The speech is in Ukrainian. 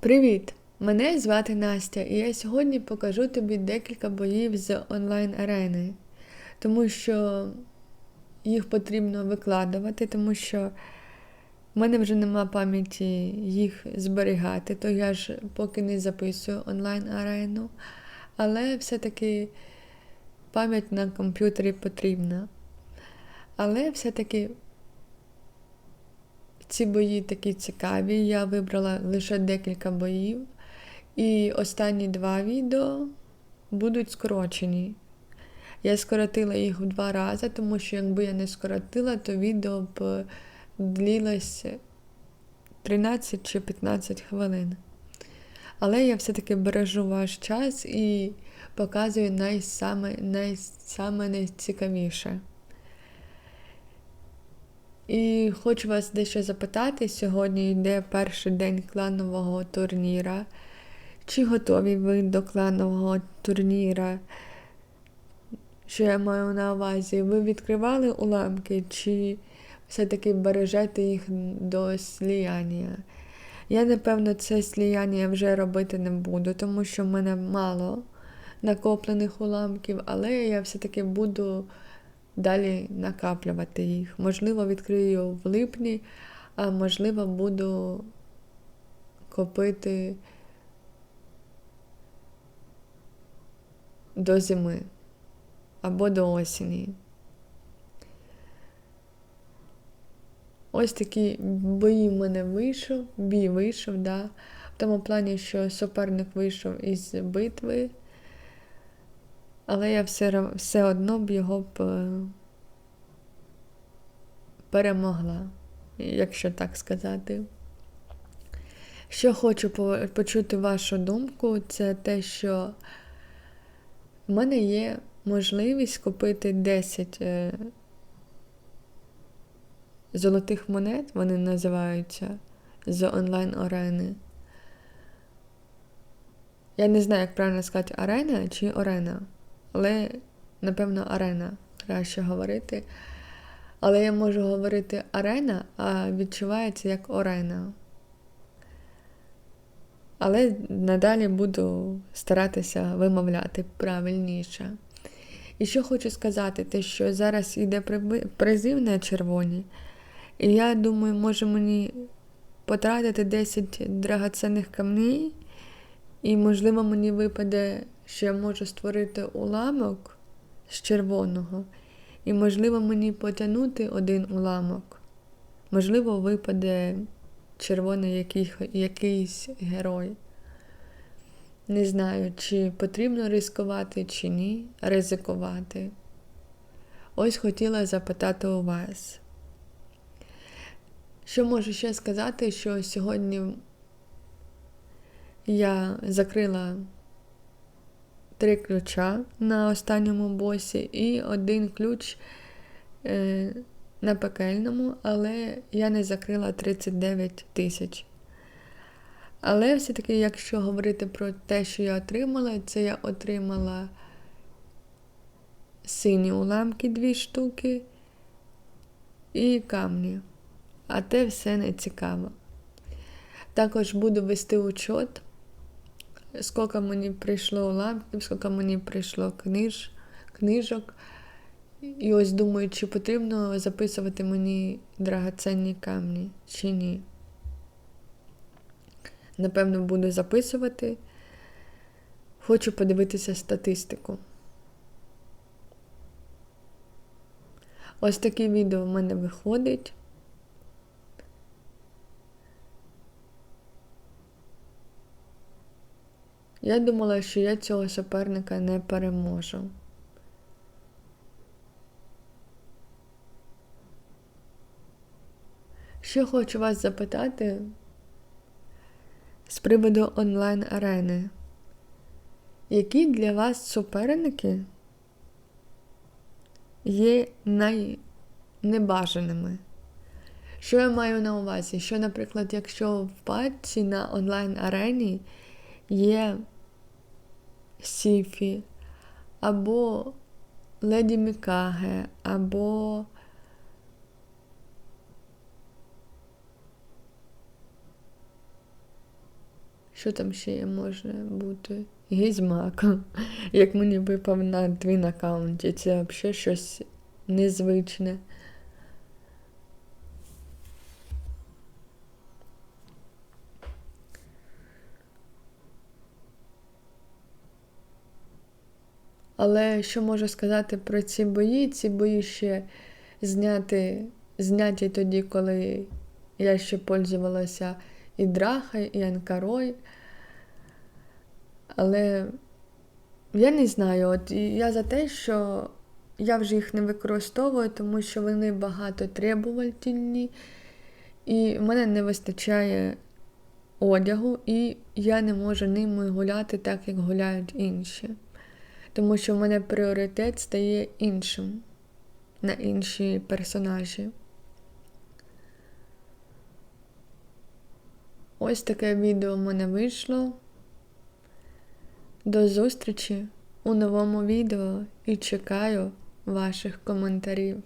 Привіт! Мене звати Настя, і я сьогодні покажу тобі декілька боїв з онлайн-арени, тому що їх потрібно викладувати, тому що в мене вже нема пам'яті їх зберігати, то я ж поки не записую онлайн-арену, але все-таки пам'ять на комп'ютері потрібна. Але все-таки ці бої такі цікаві. Я вибрала лише декілька боїв. І останні два відео будуть скорочені. Я скоротила їх в два рази, тому що якби я не скоротила, то відео б длілося 13 чи 15 хвилин. Але я все-таки бережу ваш час і показую найсаме, найсаме найцікавіше. І хочу вас дещо запитати, сьогодні йде перший день кланового турніра. Чи готові ви до кланового турніра? Що я маю на увазі? Ви відкривали уламки, чи все-таки бережете їх до сліяння? Я, напевно, це сліяння вже робити не буду, тому що в мене мало накоплених уламків, але я все-таки буду далі накаплювати їх. Можливо, відкрию в липні, а можливо, буду копити до зими або до осені. Ось такі бої в мене вийшов, бій вийшов, да. в тому плані, що суперник вийшов із битви, але я все все одно б його б е, перемогла, якщо так сказати. Що хочу почути вашу думку, це те, що в мене є можливість купити 10 е, золотих монет, вони називаються з онлайн-арени. Я не знаю, як правильно сказати, арена чи орена, але, напевно, арена краще говорити. Але я можу говорити арена, а відчувається як орена. Але надалі буду старатися вимовляти правильніше. І що хочу сказати, те, що зараз йде призив на червоні, і я думаю, може мені потратити 10 драгоценних камней, і, можливо, мені випаде, що я можу створити уламок з червоного, і, можливо, мені потягнути один уламок. Можливо, випаде червоний який, якийсь герой. Не знаю, чи потрібно ризикувати, чи ні, ризикувати. Ось хотіла запитати у вас. Що можу ще сказати, що сьогодні я закрила три ключа на останньому босі і один ключ е, на пекельному, але я не закрила 39 тисяч. Але все-таки, якщо говорити про те, що я отримала, це я отримала сині уламки дві штуки і камні. А те все не цікаво. Також буду вести учет, скільки мені прийшло уламків, скільки мені прийшло книж, книжок. І ось думаю, чи потрібно записувати мені драгоценні камні, чи ні. Напевно, буду записувати. Хочу подивитися статистику. Ось таке відео в мене виходить. Я думала, що я цього суперника не переможу. Що хочу вас запитати з приводу онлайн-арени. Які для вас суперники є найнебажаними? Що я маю на увазі? Що, наприклад, якщо в патці на онлайн-арені є Сіфі, або Леді Мікаге, або Що там ще є може бути? Гізмак. Як мені випав на твін аккаунті. Це взагалі щось незвичне. Але що можу сказати про ці бої? Ці бої ще зняти, зняті тоді, коли я ще пользувалася і Драхою, і Анкарой. Але я не знаю, от я за те, що я вже їх не використовую, тому що вони багато требувальні, і в мене не вистачає одягу, і я не можу ними гуляти так, як гуляють інші. Тому що в мене пріоритет стає іншим на інші персонажі. Ось таке відео в мене вийшло. До зустрічі у новому відео і чекаю ваших коментарів.